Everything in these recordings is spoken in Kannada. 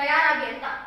ತಯಾರಾಗಿ ಅಂತ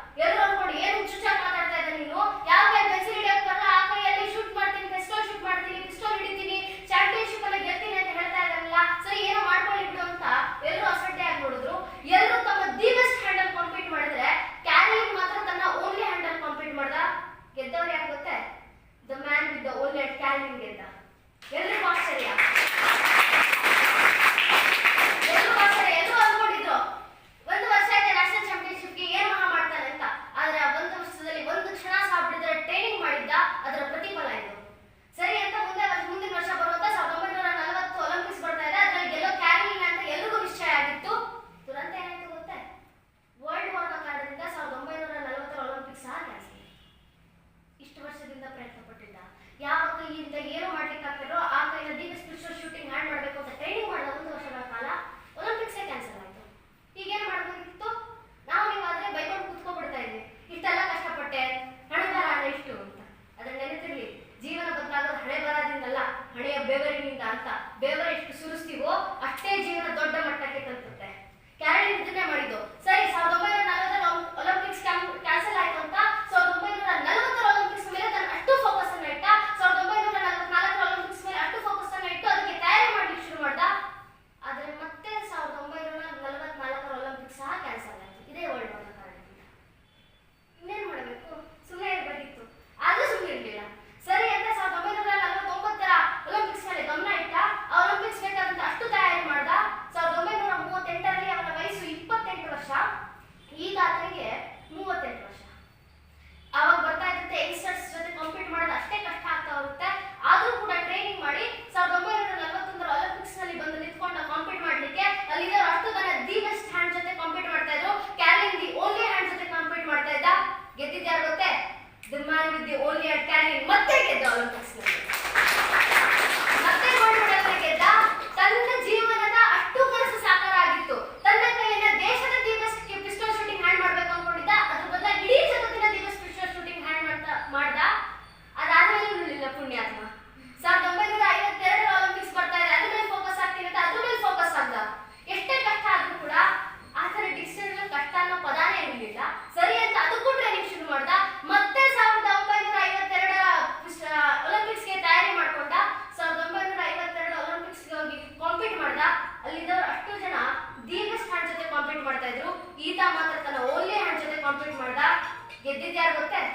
ಕೊಡ್ತೇನೆ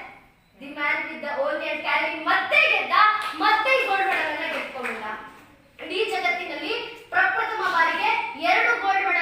the man with the old and carry ಮತ್ತೆ ಗೆದ್ದ, ಮತ್ತೆ ಗೋಲ್ಡ್ ಮೆಡಲ್ ಅನ್ನ ಗೆದ್ಕೊಂಡಿಲ್ಲ ಇಡೀ ಜಗತ್ತಿನಲ್ಲಿ ಪ್ರಪ್ರಥಮ ಬಾರಿಗೆ ಎರಡು ಗೋಲ್ಡ್ ಮೆಡಲ್